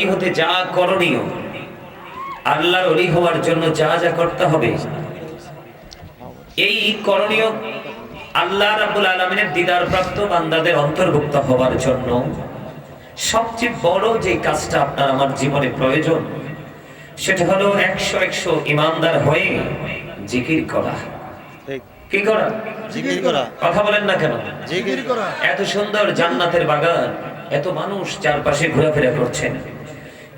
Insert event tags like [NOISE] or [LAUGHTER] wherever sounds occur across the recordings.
অলি হতে যা করণীয় আল্লাহর অলি হওয়ার জন্য যা যা করতে হবে এই করণীয় আল্লাহ রাব্বুল আলামিনের দিদার প্রাপ্ত বান্দাদের অন্তর্ভুক্ত হওয়ার জন্য সবচেয়ে বড় যে কাজটা আপনার আমার জীবনে প্রয়োজন সেটা হলো একশো একশো ইমানদার হয়ে জিকির করা। কি করা? জিকির করা। কথা বলেন না কেন? জিকির করা। এত সুন্দর জান্নাতের বাগান এত মানুষ চারপাশে ঘোরাফেরা করছেন।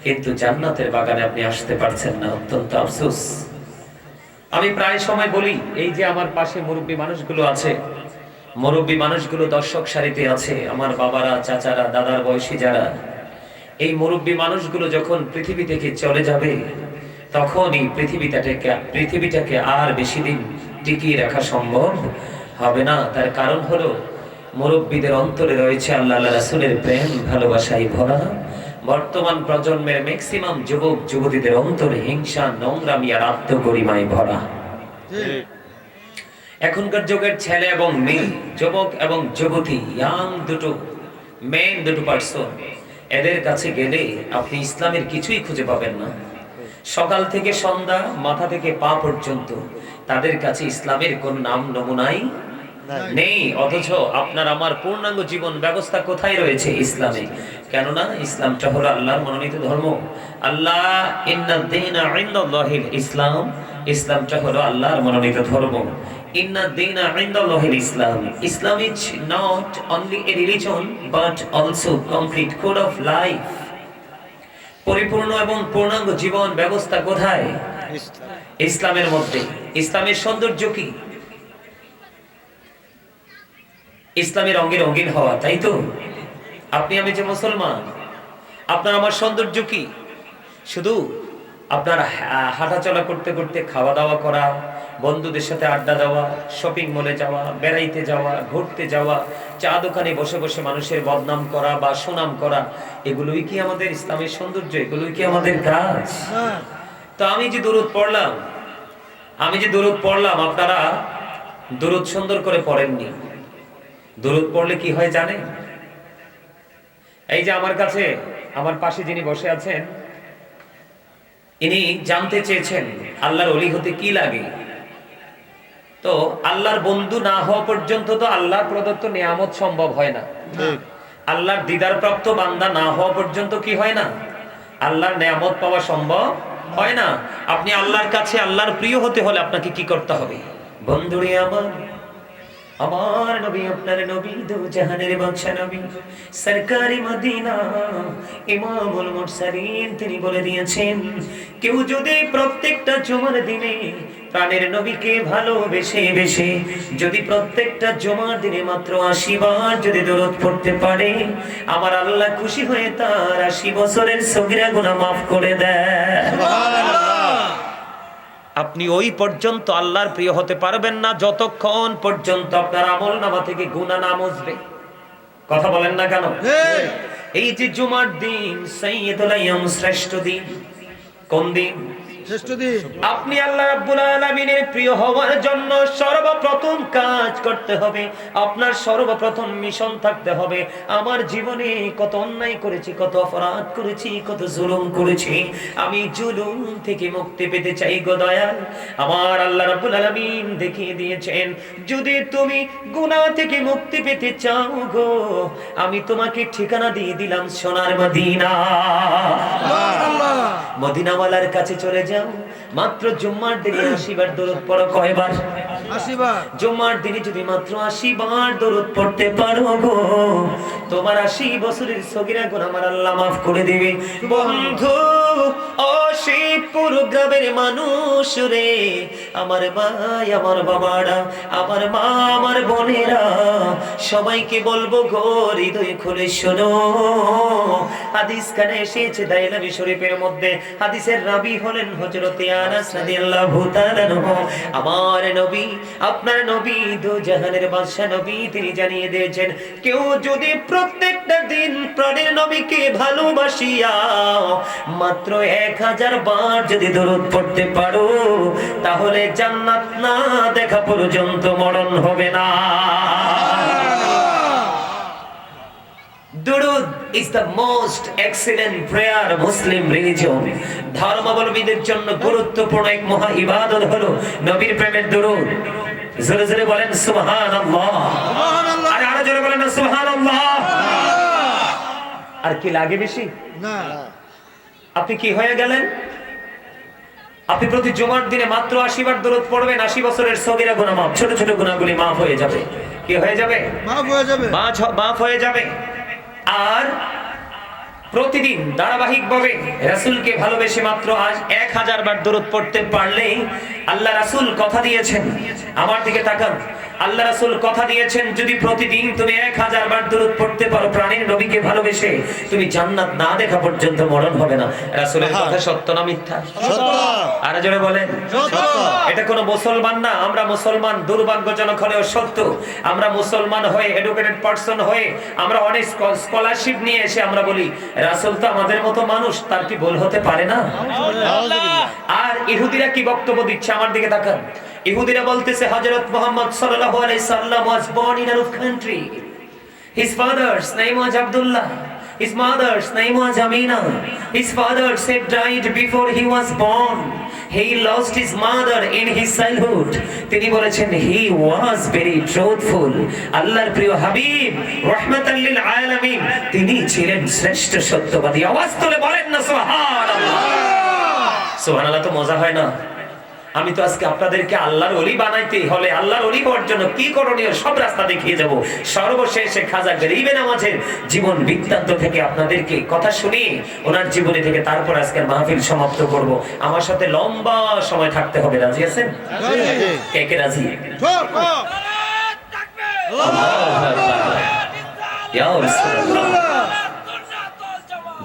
কিন্তু জান্নাতের বাগানে আপনি আসতে পারছেন না, অত্যন্ত আফসোস। আমি প্রায় সময় বলি, এই যে আমার পাশে মুরব্বী মানুষগুলো আছে, মুরব্বী মানুষগুলো দর্শক সারিতে আছে, আমার বাবারা, চাচারা, দাদার বয়সী যারা, এই মুরব্বী মানুষগুলো যখন পৃথিবী থেকে চলে যাবে তখন এই পৃথিবীটাকে পৃথিবীটাকে আর বেশি দিন টিকিয়ে রাখা সম্ভব হবে না। তার কারণ হলো, মুরব্বীদের অন্তরে রয়েছে আল্লাহ রাসূলের প্রেম ভালোবাসায় ভরা বর্তমান প্রজন্মের ম্যাক্সিমাম যুবক যুবতীদের অন্তরে হিংসা নোংরামি আর আত্মগরিমায় ভরা। এখনকার যুগের ছেলে এবং মেয়ে যুবক এবং যুবতী ইয়াং দুটো মেন দুটো পার্সন এদের কাছে গেলে আপনি ইসলামের কিছুই খুঁজে পাবেন না। সকাল থেকে সন্ধ্যা মাথা থেকে পা পর্যন্ত তাদের কাছে ইসলামের কোন নাম নমুনাই নাই। অথচ আপনার আমার পূর্ণাঙ্গ জীবন ব্যবস্থা কোথায় রয়েছে ইসলামে? কেননা ইসলামটা হলো আল্লাহর মনোনীত ধর্ম। আল্লাহ ইসলাম। ইসলামটা হলো আল্লাহর মনোনীত ধর্ম। Islam. Islam is not only a religion but also complete code of life পরিপূর্ণ এবং পূর্ণাঙ্গ জীবন ব্যবস্থা কোথায়? ইসলামের মধ্যে। ইসলামের সৌন্দর্য কি? ইসলামের রঙে রঙিন হওয়া তাই তো? আপনি আমি যে মুসলমান আপনার আমার সৌন্দর্য কি? শুধু আপনার হাঁটাচলা করতে করতে খাওয়া দাওয়া করা বন্ধুদের সাথে আড্ডা দেওয়া শপিং মলে যাওয়া বেড়াইতে যাওয়া ঘুরতে যাওয়া চা দোকানে বসে বসে মানুষের বদনাম করা বা সুনাম করা এগুলোই কি আমাদের ইসলামের সৌন্দর্য? এগুলোই কি আমাদের কাজ? তো আমি যে দরুদ পড়লাম আমি যে দরুদ পড়লাম আপনারা দরুদ সুন্দর করে পড়েননি। দরুদ পড়লে কি হয় জানেন? এই যে আমার কাছে আমার পাশে যিনি বসে আছেন ইনি জানতে চেয়েছেন আল্লাহর অলি হতে কি লাগে? তো আল্লাহর বন্ধু না হওয়া পর্যন্ত তো আল্লাহর প্রদত্ত নিয়ামত সম্ভব হয় না। আল্লাহর দিদার প্রাপ্ত বান্দা না হওয়া পর্যন্ত কি হয় না? আল্লাহর নিয়ামত পাওয়া সম্ভব হয় না। আপনি আল্লাহর কাছে আল্লাহর প্রিয় হতে হলে আপনাকে কি করতে হবে? বন্ধুরে আমার আমার নবী, আপনার নবী দু জাহানের বাদশা নবী। সরকারি মদিনা, ইমামুল মুরসালিন, তিনি বলে দিয়েছেন, কেউ যদি প্রত্যেকটা জুমার দিনে প্রাণের নবীকে ভালোবেসে বেশে, যদি প্রত্যেকটা জমার দিনে মাত্র আশি বার যদি দরদ পড়তে পারে, আমার আল্লাহ খুশি হয়ে তার আশি বছরের সগিরা গুনাহ মাফ করে দেয়। আপনি ওই পর্যন্ত আল্লাহর প্রিয় হতে পারবেন না যতক্ষণ পর্যন্ত আপনার আমল নামা থেকে গুণা না মুসবে কথা বলেন না কেন? এই! যে জুমার দিন সৈয়দুল শ্রেষ্ঠ দিন। কোন দিন? আপনি আল্লাহ রাব্বুল আলামিনের প্রিয় হওয়ার জন্য সর্বপ্রথম কাজ করতে হবে। আপনার সর্বপ্রথম মিশন থাকতে হবে। আমার জীবনে কত অন্যায় করেছি কত অপরাধ করেছি কত জুলুম করেছি। আমি জুলুম থেকে মুক্তি পেতে চাই গো দয়াল। আমার আল্লাহ রাব্বুল আলামিন দেখিয়ে দিয়েছেন যদি তুমি গুনাহ থেকে মুক্তি পেতে চাও গো আমি তোমাকে ঠিকানা দিয়ে দিলাম সোনার মদিনা। মদিনাওয়ালার কাছে চলে যাও Joe. মাত্র জুম্মার দিনে আশিবার দরুদ পড়ো কয়বার? আশীর্বাদ জুম্মার দিনে যদি মাত্র আশি বার দরুদ পড়তে পারো গো তোমার আশি বছরের সগিরা গুণ আমার আল্লাহ মাফ করে দিবে। বন্ধু ও শিবপুর গ্রামের মানুষ রে আমার ভাই আমার বাবারা আমার মা আমার বোনেরা সবাইকে বলব গো হৃদয় খুলে শোনো। হাদিস কানে এসেছে দাইলামি শরীফের মধ্যে। হাদিসের রাবি হলেন হযরতে আনাস রাদিয়াল্লাহু আমার নবী, আপনার নবী, দু জাহানের নবী, তিনি জানিয়ে দিয়েছেন, কেউ যদি প্রত্যেকটা দিন প্রাণের নবীকে ভালোবাসিয়া মাত্র এক হাজার বার যদি দরুদ পড়তে পারো, তাহলে জান্নাত না দেখা পর্যন্ত মরণ হবে না। দুরুদ is the most excellent prayer Muslim religion. ধর্মাবলম্বীদের জন্য গুরুত্বপূর্ণ এক মহা ইবাদত হলো নবীর প্রেমের দরুদ। জোরে জোরে বলেন সুবহানাল্লাহ। সুবহানাল্লাহ। আর আরও জোরে বলেন সুবহানাল্লাহ। আর কি লাগে বেশি? না। আপনি কি হয়ে গেলেন? আপনি প্রতি জুমার দিনে মাত্র আশি বার দরুদ পড়বেন আশি বছরের সগিরা গুনাহ মাফ ছোট ছোট গুনাহগুলি মাফ হয়ে যাবে। কি হয়ে যাবে? মাফ হয়ে যাবে। মাফ হয়ে যাবে। আর প্রতিদিন ধারাবাহিকভাবে রাসুলকে ভালোবেসে মাত্র আজ এক হাজার বার দূরত পড়তে পারলেই আল্লাহ রাসুল কথা দিয়েছেন। আমার দিকে তাকান। আল্লাহ রাসুল কথা দিয়েছেন যদি প্রতিদিন তুমি এক হাজার বার দূরত পড়তে পারো প্রাণীর নবীকে ভালোবেসে তুমি জান্নাত না দেখা পর্যন্ত মরণ হবে না। রাসুলের কথা সত্য না মিথ্যা? আর জোরে বলেন। এটা কোনো মুসলমান না আমরা মুসলমান দুর্ভাগ্যজনক হলেও সত্য। আমরা মুসলমান হয়ে এডুকেটেড পার্সন হয়ে আমরা অনেক স্কলারশিপ নিয়ে এসে আমরা বলি রাসুল তো আমাদের মতো মানুষ তার কি ভুল হতে পারে না? আর ইহুদিরা কি বক্তব্য দিচ্ছে? আমার দিকে তাকান। ইহুদিরা বলতেছে, হযরত মুহাম্মদ সাল্লাল্লাহু আলাইহি সাল্লাম was born in Arab country his father's name was Abdullah his mother's name was Amina his father said died before he was born he lost his mother in his childhood তিনি বলেছেন হি ওয়াজ ভেরি ট্রুথফুল আল্লাহর প্রিয় হাবিব, রাহমাতাল লিল আলামিন, তিনি ছিলেন শ্রেষ্ঠ সত্যবাদী। আওয়াজ তুলে বলেন না, সুবহানাল্লাহ। সুবহানাল্লাহ তো মজা হয় না? আমি তো আজকে আপনাদেরকে আল্লাহর অলি বানাইতে হলে আল্লাহর অলি হওয়ার জন্য কি করণীয় সব রাস্তা দেখিয়ে যাব সর্বশেষে খাজা গরিবে নামাজের জীবন বৃত্তান্ত থেকে আপনাদেরকে কথা শুনিয়ে ওনার জীবনী থেকে তারপর আজকের মাহফিল সমাপ্ত করব। আমার সাথে লম্বা সময় থাকতে হবে রাজি আছেন? কে কে রাজি।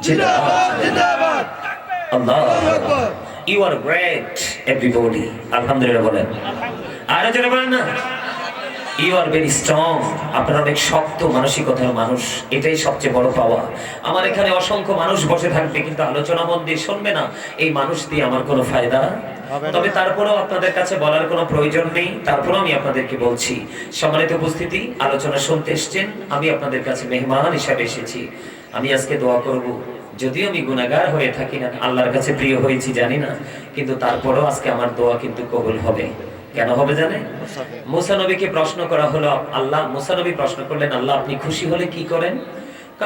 জিন্দাবাদ। জিন্দাবাদ। আল্লাহ আকবার। ইউ আর গ্রেট এভরিবডি আলহামদুলিল্লাহ বলেন। আরও জোরে বলেন না। ইউ আর ভেরি স্ট্রং আপনার অনেক শক্ত মানসিকতার মানুষ। এটাই সবচেয়ে বড় পাওয়া। আমার এখানে অসংখ্য মানুষ বসে থাকবে কিন্তু আলোচনা মন দিয়ে শুনবে না। এই মানুষ দিয়ে আমার কোনো ফায়দা? তবে তারপরেও আপনাদের কাছে বলার কোনো প্রয়োজন নেই। তারপরেও আমি আপনাদেরকে বলছি সম্মানিত উপস্থিতি আলোচনা শুনতে এসছেন। আমি আপনাদের কাছে মেহমান হিসাবে এসেছি। আমি আজকে দোয়া করব। যদিও আমি গুনাহগার হয়ে থাকি না আল্লাহর কাছে প্রিয় হয়েছি জানি না কিন্তু তারপরেও আজকে আমার দোয়া কিন্তু কবুল হবে। কেন হবে জানেন মুসা নবীকে প্রশ্ন করা হলো আল্লাহ মুসা নবী প্রশ্ন করলেন আল্লাহ আপনি খুশি হলে কি করেন?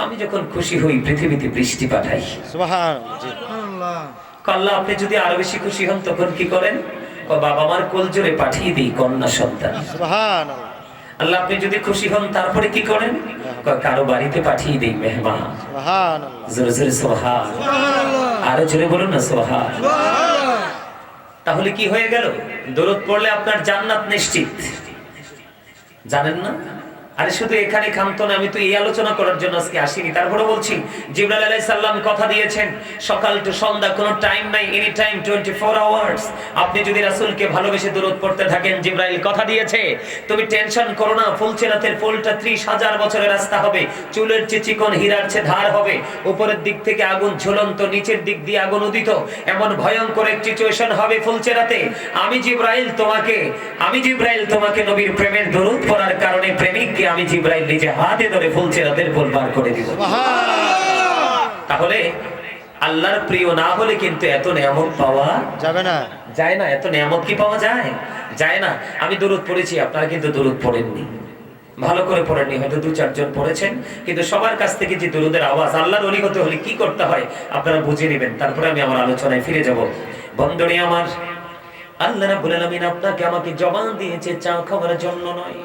আমি যখন খুশি হই পৃথিবীতে বৃষ্টি পাঠাই। সুবহানাল্লাহ। আল্লাহ আপনি যদি আরও বেশি খুশি হন তখন কি করেন? কয়, বাবা মার কোল জোরে পাঠিয়ে দিই কন্যা সন্তান। আল্লাহ আপনি যদি খুশি হন তারপরে কি করেন? কারও বাড়িতে পাঠিয়ে দিই মেহমান। জোরে জোরে সোহান। আরও জোরে বলুন না সোহা তাহলে কি হয়ে গেল? দরদ পড়লে আপনার জান্নাত নিশ্চিত। জানেন না? আরে শুধু এখানে ক্ষান্ত না, আমি তো এই আলোচনা করার জন্য আজকে আসিনি। তারপরে বলছি, জিবরাইল আলাইহিস সালাম কথা দিয়েছেন, সকাল টু সন্ধ্যা, কোনো টাইম নাই এনি টাইম 24 আওয়ার্স আপনি যদি রাসূলকে ভালোবেসে দরুদ পড়তে থাকেন, জিবরাইল কথা দিয়েছে, তুমি টেনশন করো না, ফুলচেরাতের ফুলটা 30 হাজার বছরের রাস্তা হবে, চুলের চেয়ে চিকন হীরার চেয়ে ধার হবে, উপরের দিক থেকে আগুন ঝুলন্ত, নিচের দিক দিয়ে আগুন উদিত, এমন ভয়ঙ্কর এক সিচুয়েশন হবে ফুলচেরাতে। আমি জিব্রাইল তোমাকে, আমি জিব্রাইল তোমাকে নবীর প্রেমের দরুদ পড়ার কারণে প্রেমিককে আমি জিব্রাইল নিজে হাতে ধরে ফুলচেরাতের ফুল বার করে দিব। তাহলে আল্লাহর প্রিয় না হলে কিন্তু এত নিয়ামত পাওয়া যাবে না। যায় না এত নিয়ামত কি পাওয়া যায়? যায় না। আমি দরুদ পড়েছি আপনারা কিন্তু দরুদ পড়েননি। ভালো করে পড়েননি হয়তো দু চারজন পড়েছেন কিন্তু সবার কাছ থেকে যে দরুদের আওয়াজ আল্লাহর অলি হতে হলে কি করতে হয় আপনারা বুঝে নেবেন। তারপরে আমি আমার আলোচনায় ফিরে যাব। বন্ধনী আমার আল্লাহ রাব্বুল আলামিন আপনাকে আমাকে জবান দিয়েছে চা খাওয়ার জন্য নয়।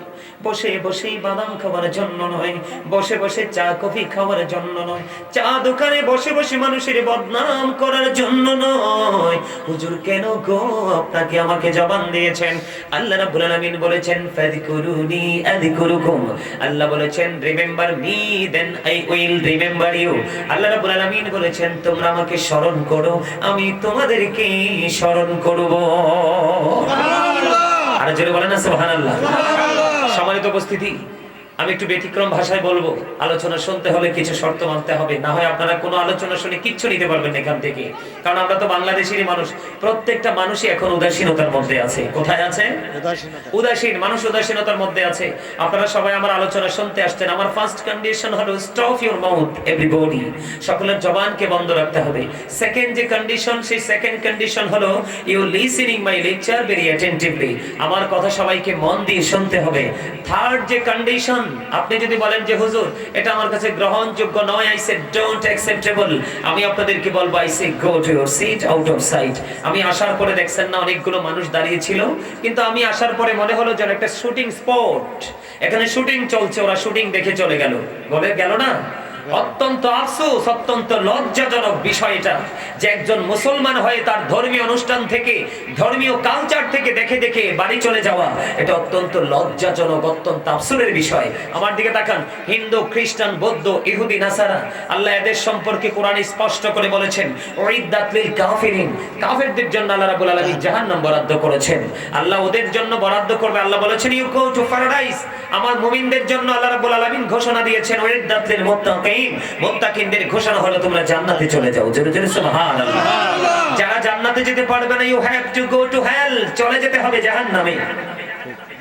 বসে বসেই বাদাম খাওয়ার জন্য নয়। বসে বসে চা কফি খাওয়ার জন্য নয়। চা দোকানে বসে বসে মানুষের বদনাম করার জন্য নয়। হুজুর কেন গো? আপনাকে আমাকে জবান দিয়েছেন। আল্লাহ রাব্বুল আলামিন বলেছেন ফাযকুরুনি আযকুরুকুম। আল্লাহ বলেছেন remember me then I will remember you. আল্লাহ রাব্বুল আলামিন বলেছেন তোমরা আমাকে স্মরণ করো আমি তোমাদেরকে স্মরণ করব। আর জোরে বলেন না সুবহানাল্লাহ। সম্মানিত উপস্থিতি আমি একটু ব্যতিক্রম ভাষায় বলব আলোচনা শুনতে হলে কিছু শর্ত মানতে হবে। না হয় আপনারা কোনো আলোচনা শুনে কিচ্ছু নিতে পারবেন না এখান থেকে। কারণ আমরা তো বাংলাদেশেরই মানুষ প্রত্যেকটা মানুষই এখন উদাসীনতার মধ্যে আছে। কোথায় আছে? উদাসীন মানুষ উদাসীনতার মধ্যে আছে। আপনারা সবাই আমার আলোচনা শুনতে আসছেন আমার ফার্স্ট কন্ডিশন হলো স্টপ ইউর মাউথ এভরিবডি সকলের জবানকে বন্ধ রাখতে হবে। সেকেন্ড যে কন্ডিশন সেই সেকেন্ড কন্ডিশন হলো you listening my lecture very attentively আমার কথা সবাইকে মন দিয়ে শুনতে হবে। থার্ড যে কন্ডিশন আপনি যদি বলেন যে, হুজুর, এটা আমার কাছে গ্রহণযোগ্য নয় আই সে ডোন্ট অ্যাকসেপ্টেবল আমি আপনাদেরকে বলব I say go to your seat out of sight আমি আসার পরে দেখছেন না, অনেকগুলো মানুষ দাঁড়িয়ে ছিল। কিন্তু আমি আসার পরে মনে হলো যেন একটা শুটিং স্পট এখানে শুটিং চলছে, ওরা শুটিং দেখে চলে গেল। বলে, গেল না? অত্যন্ত আফসোস, অত্যন্ত লজ্জাজনক বিষয়টা যে একজন মুসলমান হয়ে তার ধর্মীয় অনুষ্ঠান থেকে, ধর্মীয় কালচার থেকে দেখে দেখে বাড়ি চলে যাওয়া, এটা অত্যন্ত লজ্জাজনক, অত্যন্ত আফসোসের বিষয়। আমার দিকে তাকান, হিন্দু, খ্রিস্টান, বৌদ্ধ, ইহুদি, নাসারা, আল্লাহ এদের সম্পর্কে কোরআন স্পষ্ট করে বলেছেন কাফেরদের জন্য আল্লাহ রাব্বুল আলামিন জাহান্নাম বরাদ্দ করেছেন। আল্লাহ ওদের জন্য বরাদ্দ করবে, আল্লাহ বলেছেন ইউ গো টু প্যারাডাইস আমার মুমিনদের জন্য আল্লাহ রাব্বুল আলামিন ঘোষণা দিয়েছেন ওইদাত লিল মুত্তাকিনদের ঘোষণা হলো তোমরা জান্নাতে চলে যাও। জোরে জোরে সুবহানাল্লাহ। যারা জান্নাতে যেতে পারবে না you have to go to hell চলে যেতে হবে জাহান্নামে।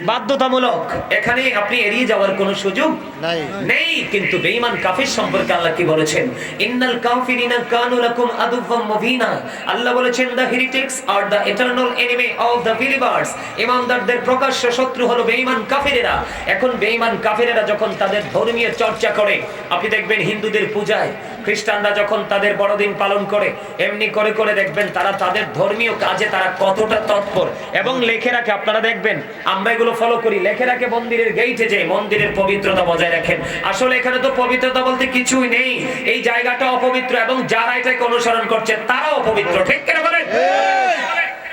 বাধ্যতামূলক। এখানে আপনি এড়িয়ে যাওয়ার কোনো সুযোগ নাই। নেই কিন্তু বেঈমান কাফির সম্পর্কে আল্লাহ কি বলেছেন? ইন্নাল কাফিরিনা কানু লাকুম আদুওয়াম মুবিনা। আল্লাহ বলেছেন the heretics R the eternal enemy of the believers. ইমানদারদের প্রকাশ্য শত্রু হলো বেঈমান কাফিরেরা। এখন বেঈমান কাফিরেরা যখন তাদের ধর্মীয় চর্চা করে আপনি দেখবেন হিন্দুদের পূজায় খ্রিস্টানরা যখন তাদের বড়দিন পালন করে এমনি করে করে দেখবেন তারা তাদের ধর্মীয় কাজে তারা কতটা তৎপর। এবং লেখে রাখে আপনারা দেখবেন আমরা এগুলো ফলো করি। লেখে রাখে মন্দিরের গেইটে যে মন্দিরের পবিত্রতা বজায় রাখেন। আসলে এখানে তো পবিত্রতা বলতে কিছুই নেই। এই জায়গাটা অপবিত্র এবং যারা এটাকে অনুসরণ করছে, তারাও অপবিত্র। ঠিক কেন বলেন?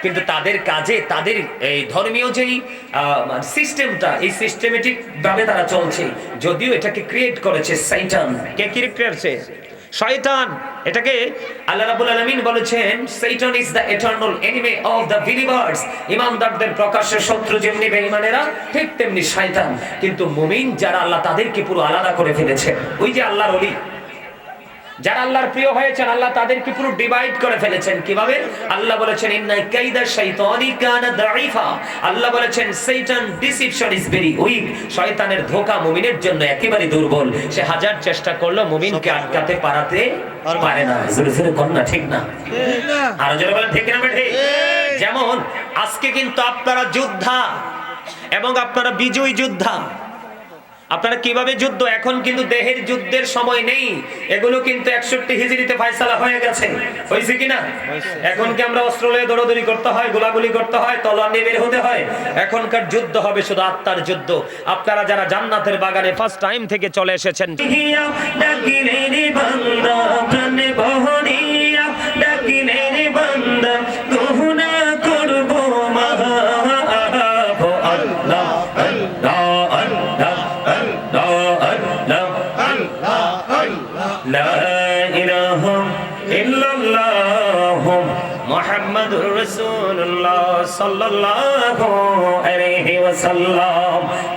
কিন্তু তাদের কাজে, তাদের এই ধর্মীয় যেই সিস্টেমটা এই সিস্টেমেটিক ভাবে তারা চলছে। যদিও এটাকে ক্রিয়েট করেছে সাইটান কে ক্রিয়েট করেছে? শয়তান, এটাকে আল্লাহ রাব্বুল আলামিন বলেছেন শয়তান is the eternal enemy of the believers ইমানদারদের প্রকাশ্য শত্রু যেমনি বেঈমানেরা, ঠিক তেমনি শয়তান। কিন্তু মুমিন যারা আল্লাহ তাদেরকে পুরো আলাদা করে ফেলেছে। ওই যে আল্লাহর ওলি। যারা আল্লাহর প্রিয় হয়েছেন, আল্লাহ তাদেরকে পুরো ডিভাইড করে ফেলেছেন। কীভাবে? আল্লাহ বলেছেন ইন্না কাইদা শাইতানি কানা দাঈফা। আল্লাহ বলেছেন শয়তান ডিসিপশন ইজ ভেরি উইক শয়তানের ধোঁকা মুমিনের জন্য একেবারে দুর্বল। সে হাজার চেষ্টা করল, মুমিনকে আটকাতে, পারাতে পারে না। জোরে জোরে কর না, ঠিক না? আর জোরে বলেন, ঠিক না বেঠে যেমন, আজকে কিন্তু আপনারা যোদ্ধা এবং আপনারা বিজয়ী যোদ্ধা। আপনারা কীভাবে যুদ্ধ? এখন কিন্তু দেহের যুদ্ধের সময় নেই। এগুলো কিন্তু একষট্টি হিজড়িতে ফায়সালা হয়ে গেছে। হয়েছে কিনা? এখন কি আমরা অস্ত্র লয়ে দৌড়াদৌড়ি করতে হয় গোলাগুলি করতে হয় তলোয়ার নিয়ে বের হতে হয়? এখনকার যুদ্ধ হবে শুধু আত্মার যুদ্ধ। আপনারা যারা জান্নাতের বাগানে ফার্স্ট টাইম থেকে চলে এসেছেন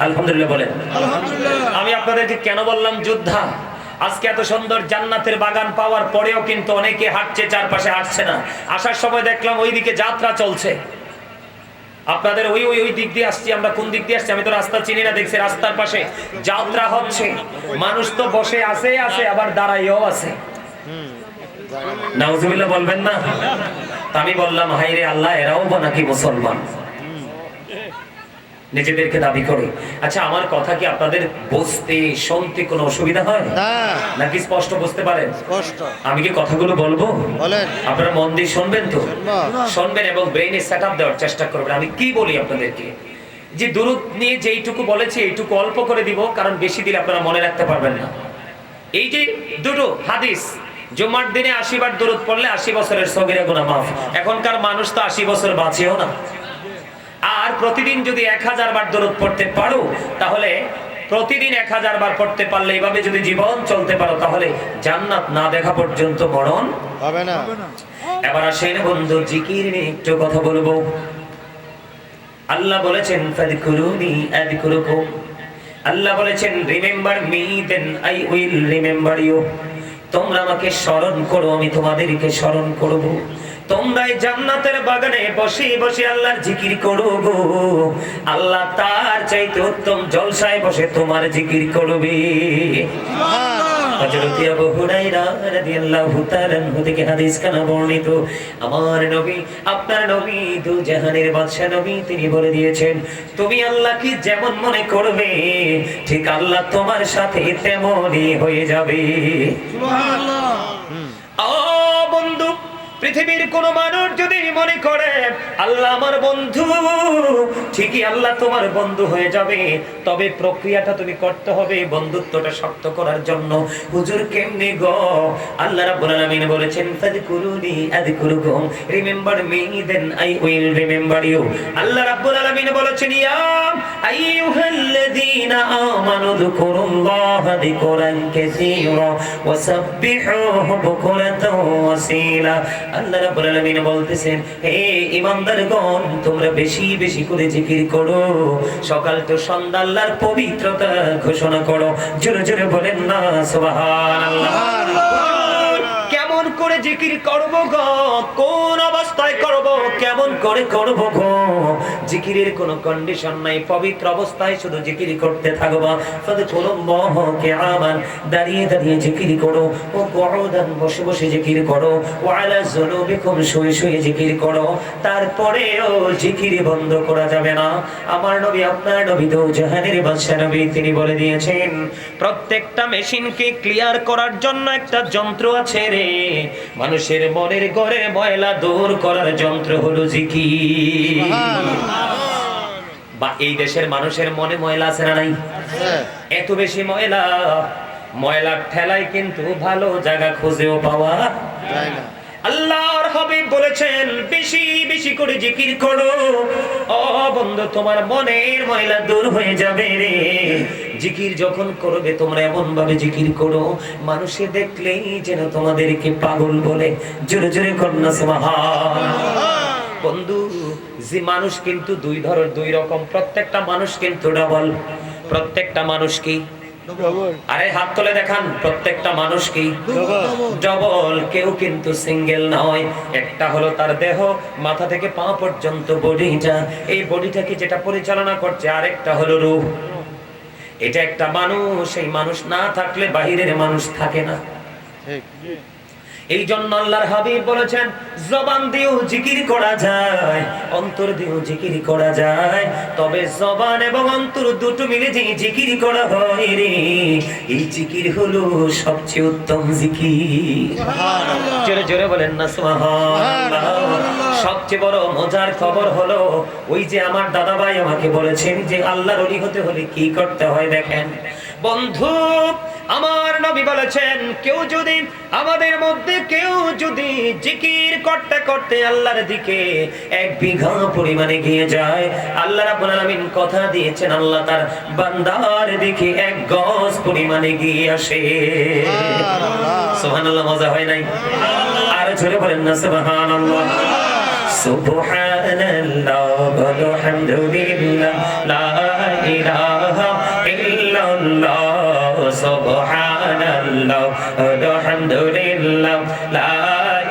আলহামদুলিল্লাহ বলেন। আমি আপনাদেরকে কেন বললাম যোদ্ধা? আজকে এত সুন্দর জান্নাতের বাগান পাওয়ার পরেও কিন্তু অনেকে হাঁটছে চারপাশে হাঁটছে না। আসার সময় দেখলাম ওইদিকে যাত্রা চলছে। আপনাদের ওই ওই ওই দিক দিয়ে আসছি আমরা কোন দিক দিয়ে আসছি? আমি তো রাস্তা চিনি না দেখছি রাস্তার পাশে যাত্রা হচ্ছে। মানুষ তো বসে আছে আছে আবার দাঁড়াইও আছে। নাউজুবিল্লাহ বলবেন না? আমি বললাম হাইরে আল্লাহ এরাও বা নাকি মুসলমান? নিজেদেরকে দাবি করে। আচ্ছা আমার কথা কি আপনাদের বুঝতে শুনতে কোনো অসুবিধা হয়? না। নাকি স্পষ্ট বুঝতে পারেন? স্পষ্ট। আমি কি কথাগুলো বলব? বলেন। আপনারা মন দিয়ে শুনবেন তো? শুনবেন এবং ব্রেইনে সেট আপ দেওয়ার চেষ্টা করবেন। আমি কি বলি আপনাদেরকে? যে দূরত নিয়ে যেইটুকু বলেছি এইটুকু অল্প করে দিব কারণ বেশি দিলে আপনারা মনে রাখতে পারবেন না। এই যে দুটো হাদিস জুমার দিনে আশি বার দূরত পড়লে আশি বছরের সগিরা গুণা মাফ। এখনকার মানুষ তো আশি বছর বাঁচেও না। আর প্রতিদিন যদি এক হাজার বার দূরত পড়তে পারো তাহলে প্রতিদিন এক হাজার বার পড়তে পারলে এইভাবে যদি জীবন চলতে পারো তাহলে জান্নাত না দেখা পর্যন্ত মরণ হবে না। এবার আসেন বন্ধু জিকির নিয়ে একটু কথা বলব। আল্লাহ বলেছেন ফাদকুরুনি আযকুরুকুম। আল্লাহ বলেছেন remember me then I will remember you. তোমরা আমাকে স্মরণ করো আমি তোমাদেরকে স্মরণ করব। তোমরা জান্নাতের বাগানে বসে বসে আল্লাহর জিকির করো গো। আল্লাহ তার চাইতে উত্তম জলসায় বসে তোমার জিকির করবে। হযরত আবু হুরায়রা রাদিয়াল্লাহু তাআলা থেকে হাদিস কানা বর্ণিত আমার নবী আপনার নবী দু জাহানের বাদশা নবী তিনি বলে দিয়েছেন তুমি আল্লাহকে যেমন মনে করবে ঠিক আল্লাহ তোমার সাথে তেমনই হয়ে যাবে। বন্ধু পৃথিবীর কোন মানুষ যদি মনে করে, আল্লাহ আমার বন্ধু, ঠিকই আল্লাহ তোমার বন্ধু হয়ে যাবে, তবে প্রক্রিয়াটা তুমি করতে হবে বন্ধুত্বটা শক্ত করার জন্য। হুজুর কেমনে গো? আল্লাহ রাব্বুল আলামিন বলেছেন ফাযকুরুনি আযকুরুকুম। Remember me then I will remember you আল্লাহ রাব্বুল আলামিন বলেছেন, ইয়া আইয়ুহাল্লাযীনা আমানু যকুরুল্লাহা যিকরান কাসীরা ওয়াসাব্বিহুহু বুকরাতাও ওয়াসীলা। আল্লাহ রাব্বুল আলামিন বলতেছেন, হে ঈমানদারগণ, তোমরা বেশি বেশি করে জিকির করো। সকাল তো সন্ধ্যা আল্লাহর পবিত্রতা ঘোষণা করো। জোরে জোরে বলেন না, সুবহানাল্লাহ। করে জিকির করব গো? কোন অবস্থায় করব? কেমন করে করব গো? জিকিরের কোনো কন্ডিশন নাই, পবিত্র অবস্থায় শুধু জিকির করতে থাকবা। ফাদকুরুল্লাহ কিয়ামান দাঁড়িয়ে দাঁড়িয়ে জিকির করো, ও কুউদান বসে বসে জিকির করো, ও আলা যুনুবিকুম শুয়ে শুয়ে জিকির করো। তারপরেও জিকির বন্ধ করা যাবে না। আমার নবী, আপনার নবী তো জাহানের বাদশা নবী, তিনি বলে দিয়েছেন, প্রত্যেকটা মেশিনকে ক্লিয়ার করার জন্য একটা যন্ত্র আছে রে। মানুষের মনের ঘরে ময়লা দূর করার যন্ত্র হলো জিকির। বা এই দেশের মানুষের মনে ময়লা আছে না নাই? এত বেশি ময়লা ময়লার ঠেলায় কিন্তু ভালো জায়গা খুঁজেও পাওয়া না। আল্লাহর হাবিব বলেছেন বেশি বেশি করে জিকির করো। ও বন্ধু তোমার মনের ময়লা দূর হয়ে যাবে রে। জিকির যখন করবে, তোমরা এমন ভাবে জিকির করো, মানুষে দেখলেই যেন তোমাদেরকে পাগল বলে। জোরে জোরে কন্যা বন্ধু, যে মানুষ কিন্তু দুই ধরনের, দুই রকম, প্রত্যেকটা মানুষ কিন্তু ডাবল প্রত্যেকটা মানুষ কি? আরে হাত তুলে দেখান, প্রত্যেকটা মানুষ কি? ডবল কেউ কিন্তু সিঙ্গেল নয়। একটা হলো তার দেহ, মাথা থেকে পা পর্যন্ত বডিটা। এই বডিটাকে যেটা পরিচালনা করছে, আরেকটা হলো রূপ। এটা একটা মানুষ এই মানুষ না থাকলে বাহিরের মানুষ থাকে না। ঠিক। এই জন্য আল্লাহর হাবিব বলেছেন জবান দিয়েও জিকির করা যায় অন্তর দিয়েও জিকির করা যায়। তবে জবান এবং অন্তর দুটো মিলে যে জিকির করা হয় রে এই জিকির হলো সবচেয়ে উত্তম জিকির। জোরে জোরে বলেন না সুবহানাল্লাহ। সবচেয়ে বড় মজার খবর হলো ওই যে আমার দাদা ভাই আমাকে বলেছেন যে আল্লাহর ওলি হতে হলে কি করতে হয় দেখেন। বন্ধু আমার নবী বলেছেন কেউ যদি আমাদের মধ্যে কেউ যদি জিকির করতে করতে আল্লাহর দিকে এক বিঘা পরিমাণে গিয়ে যায় আল্লাহ রাব্বুল আলামিন কথা দিয়েছেন আল্লাহ তার বান্দার দিকে এক গজ পরিমাণে গিয়ে আসে। সুবহানাল্লাহ। মজা হয় নাই? আর জোরে বলেন না সুবহানাল্লাহ। সুবহানাল্লাহ আলহামদুলিল্লাহ লা ইলাহা ইল্লাল্লাহ। সুবহানাল্লাহ আলহামদুলিল্লাহ লা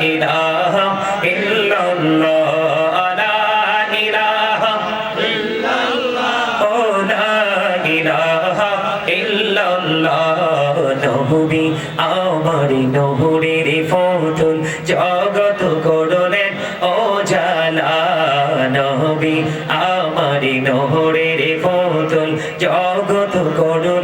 ইলাহা ইল্লাল্লাহ নবী আমার নহরের ফতুল জগত করলেন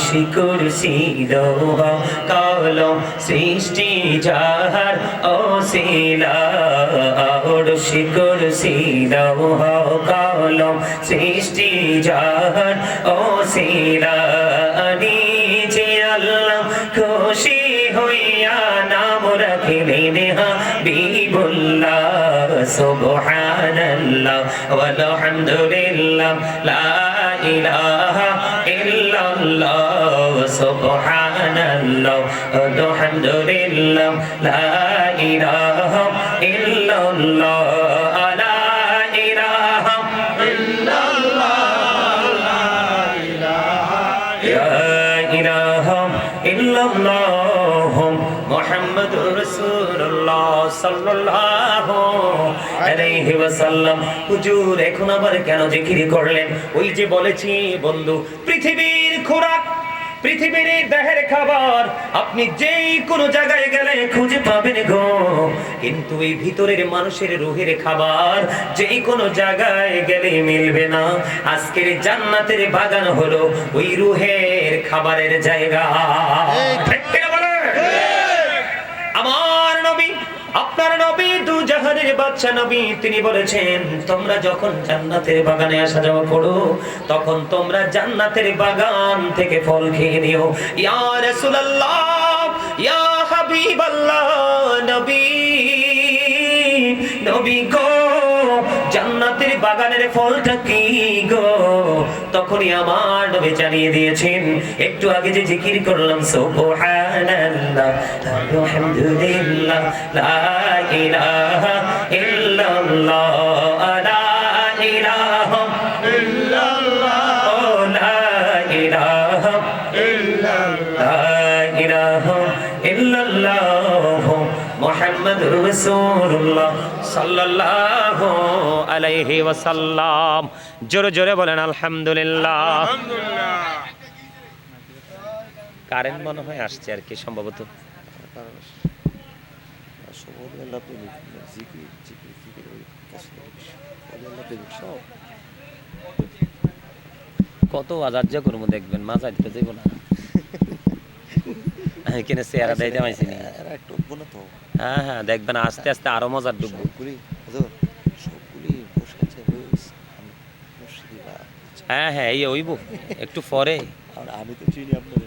আরশি কুরসি কলম সৃষ্টি যাহার ওসিলা আরশি কুরসি লোহ কলম সৃষ্টি যাহার ওসিলা নিজে আল্লাহ খুশি হই দিয়া নাম রাখিলেন হাবিবুল্লাহ, সুবহানাল্লাহ ওয়ালহামদুলিল্লাহ লা ইলাহা সুবহানাল্লাহ, আলহামদুলিল্লাহ, লা ইলাহা ইল্লাল্লাহ আলা ইলাহা ইল্লাল্লাহ ওয়াসাল্লাম। হুজুর, এখন আবার কেন জিকির করলেন? ওই যে বলেছি, বন্ধু, পৃথিবীর খোরাক পৃথিবীর দেহের খাবার আপনি যেই কোনো জায়গায় গেলে খুঁজে পাবেন গো। কিন্তু এই ভিতরের মানুষের রুহের খাবার যেই কোনো জায়গায় গেলে মিলবে না। আজকের জান্নাতের বাগান হলো ওই রুহের খাবারের জায়গা? আমার আপনার নবী, দু জাহানের বাচ্চা নবী, তিনি বলেছেন, তোমরা যখন জান্নাতের বাগানে আসা যাওয়া করো, তখন তোমরা জান্নাতের বাগান থেকে ফল খেয়ে নিও। ইয়া ইয়া হাবিবাল্লাহ, নবী নবী গো বাগানের ফলটা কি গো। তখনই আমার নবী জানিয়ে দিয়েছেন, একটু আগে যে জিকির করলাম, সুবহানাল্লাহ আলহামদুলিল্লাহ, লা ইলাহা ইল্লাল্লাহ। মুহাম্মাদুর রাসূলুল্লাহ সাল্লাল্লাহু আলাইহি ওয়াসাল্লাম। জোরে জোরে বলেন আলহামদুলিল্লাহ। কারেন্ট মনে হয় আসছে আর কি সম্ভবত। কত আজার্য করব দেখবেন মা যাইতে যাইব না। [LAUGHS] এখানে চেহারা দেয় জামাইছি নি। তো। হ্যাঁ হ্যাঁ দেখবেন আস্তে আস্তে আরও মজার ডুববো। সবগুলি হ্যাঁ হ্যাঁ এই ওইব একটু পরে। আমি তো চিনি আপনার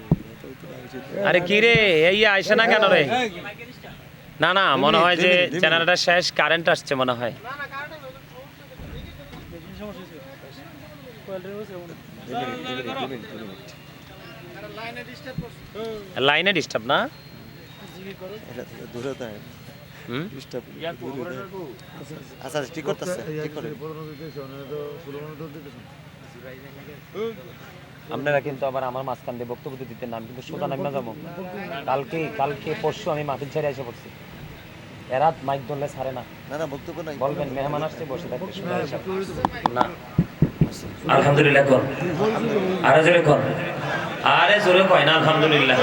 আরে কি রে এই আইসে না কেন রে? না না মনে হয় যে চ্যানেলটা শেষ কারেন্ট আসছে মনে হয়। লাইনে ডিস্টার্ব না দূরে দেয় হুম ডিস্টার্ব আচ্ছা আচ্ছা, ঠিক করতেছে ঠিক করে আপনারা কিন্তু আবার আমার মাঝখান দিয়ে বক্তব্য দিতে নাম কিন্তু সোজা নামে যাব কালকে কালকে পরশু আমি মাহফিল ছেড়ে এসে পড়ছি এরাত মাইক ধরলে ছাড়ে না না না বক্তব্য নাই বলবেন মেহমান আসছে বসে থাকবে না আলহামদুলিল্লাহ কর আরে কর আরে জোরে কয় না আলহামদুলিল্লাহ।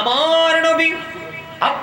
আমার নবী আপনার